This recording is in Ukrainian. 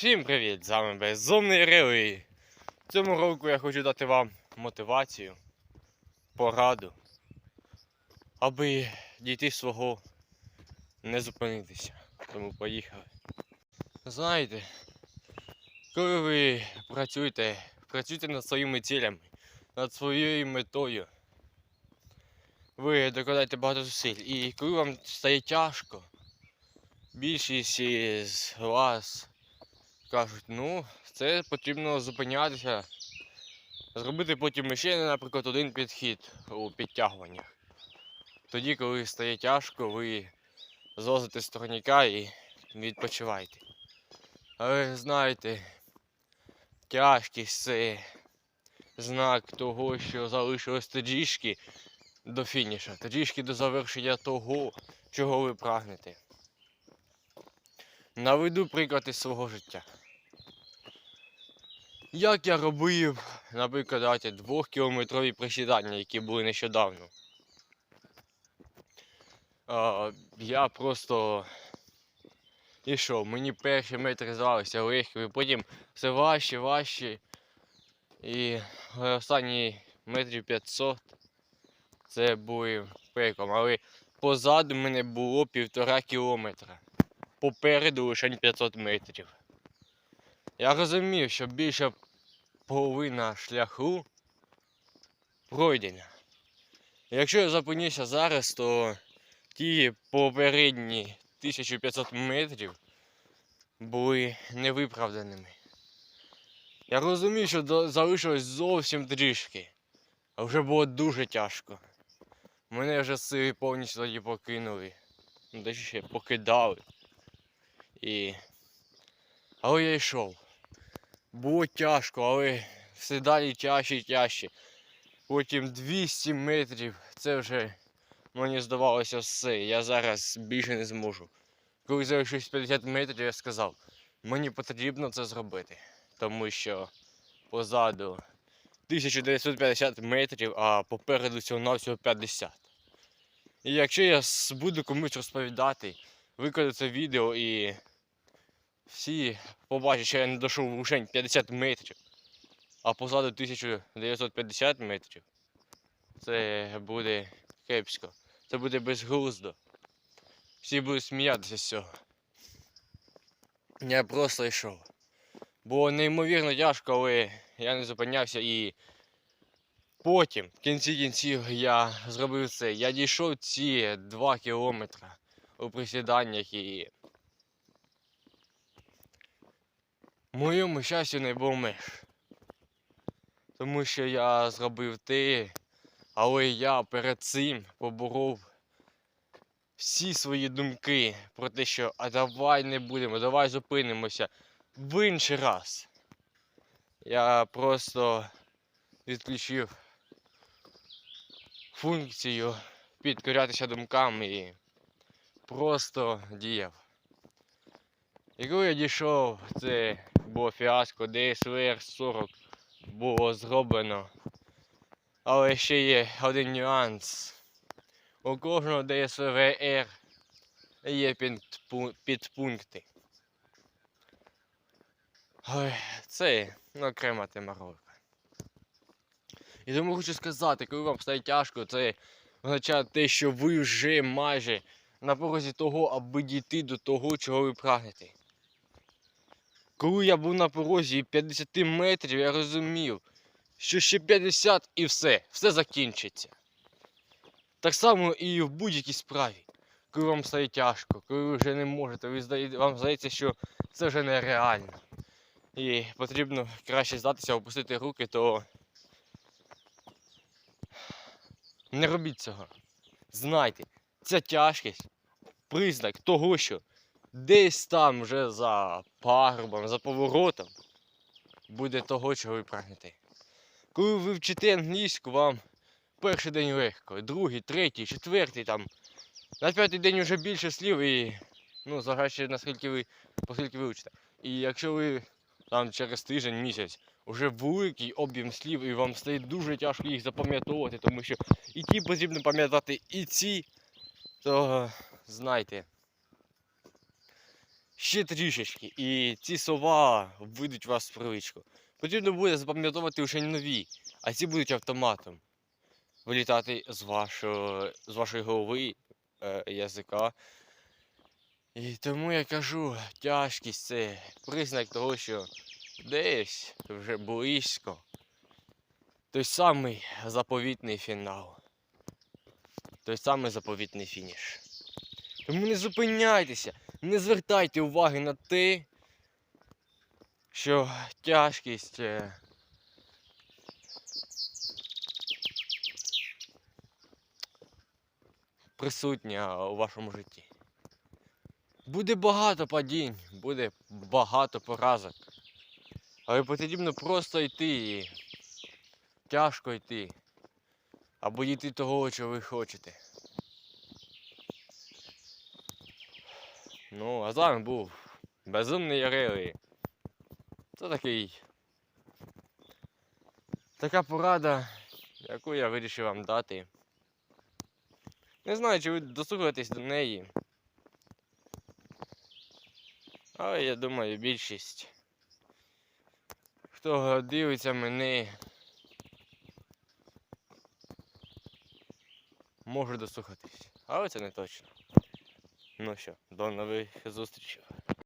Всім привіт! З вами Безумний Рилий. Цьому року я хочу дати вам мотивацію, пораду, аби дійти свого не зупинитися. Тому поїхали. Знаєте, коли ви працюєте, працюєте над своїми цілями, над своєю метою, ви докладаєте багато зусиль. І коли вам стає тяжко, більшість із вас кажуть, ну, це потрібно зупинятися, зробити потім ще, наприклад, один підхід у підтягуваннях. Тоді, коли стає тяжко, ви злозите з турніка і відпочиваєте. Але знаєте, тяжкість це знак того, що залишилось тоджішки до фініша, тоджішки до завершення того, чого ви прагнете. Наведу приклад із свого життя. Як я робив, наприклад, давайте, двохкілометрові присідання, які були нещодавно. А, я просто ішов, мені перші метри здавалися легкі, потім все важче, важче. І останні метрів 500 це були пеклом. Але позаду мене було півтора кілометра. Попереду лише 500 метрів. Я розумів, що більша половина шляху пройдена. Якщо я зупинюся зараз, то ті попередні 1500 метрів були невиправданими. Я розумів, що залишилось зовсім трішки, а вже було дуже тяжко. Мене вже сили повністю тоді покинули. Ну, точніше, покидали. І... Але я йшов. Було тяжко, але все далі тяжче і тяжче. Потім 200 метрів. Це вже мені здавалося все. Я зараз більше не зможу. Коли залишилось 50 метрів, я сказав, мені потрібно це зробити. Тому що позаду 1950 метрів, а попереду всього навсього 50. І якщо я буду комусь розповідати, викладу це відео і всі побачать, що я не дійшов лише 50 метрів, а позаду 1950 метрів, це буде кепсько. Це буде безглуздо. Всі будуть сміятися з цього. Я просто йшов. Було неймовірно тяжко, але я не зупинявся і потім, в кінці кінців, я зробив це. Я дійшов ці 2 кілометри у присіданнях і моєму щастю не було меж. Тому що я зробив те, але я перед цим поборов всі свої думки про те, що а давай не будемо, давай зупинимося в інший раз. Я просто відключив функцію підкорятися думкам і просто діяв. І коли я дійшов, це було фіаско, DSLR 40 було зроблено. Але ще є один нюанс. У кожного DSLR є підпункти. Це окрема тема ролика. І тому хочу сказати, коли вам стає тяжко, це означає те, що ви вже майже на порозі того, аби дійти до того, чого ви прагнете. Коли я був на порозі 50 метрів, я розумів, що ще 50 і все, все закінчиться. Так само і в будь-якій справі. Коли вам стає тяжко, коли ви вже не можете, вам здається, що це вже нереально. І потрібно краще здатися, опустити руки, то не робіть цього. Знайте, ця тяжкість признак того, що десь там вже за пагорбом, за поворотом буде того, чого ви прагнете. Коли ви вчите англійську, вам перший день легко, другий, третій, четвертий там. На п'ятий день вже більше слів і ну, зважаючи наскільки ви, поскільки ви вчите. І якщо ви там через тиждень, місяць, вже великий об'єм слів, і вам стає дуже тяжко їх запам'ятовувати, тому що і ті потрібно пам'ятати, і ці, то знайте, ще трішечки, і ці слова вийдуть у вас в привичку. Потрібно буде запам'ятовувати вже нові, а ці будуть автоматом вилітати з вашого, з вашої голови, е, язика. І тому я кажу, тяжкість це признак того, що десь вже близько. Той самий заповітний фінал. Той самий заповітний фініш. Тому не зупиняйтеся, не звертайте уваги на те, що тяжкість. е, Присутня у вашому житті. Буде багато падінь, буде багато поразок. Але потрібно просто йти і тяжко йти. Або йти того, що ви хочете. Ну, а з вами був Безумний Ярилий. Це такий. Така порада, яку я вирішив вам дати. Не знаю, чи ви дослухаєтесь до неї. Але я думаю, більшість. Хто дивиться мене, може дослухатись. Але це не точно. Ну що, до нових зустрічей.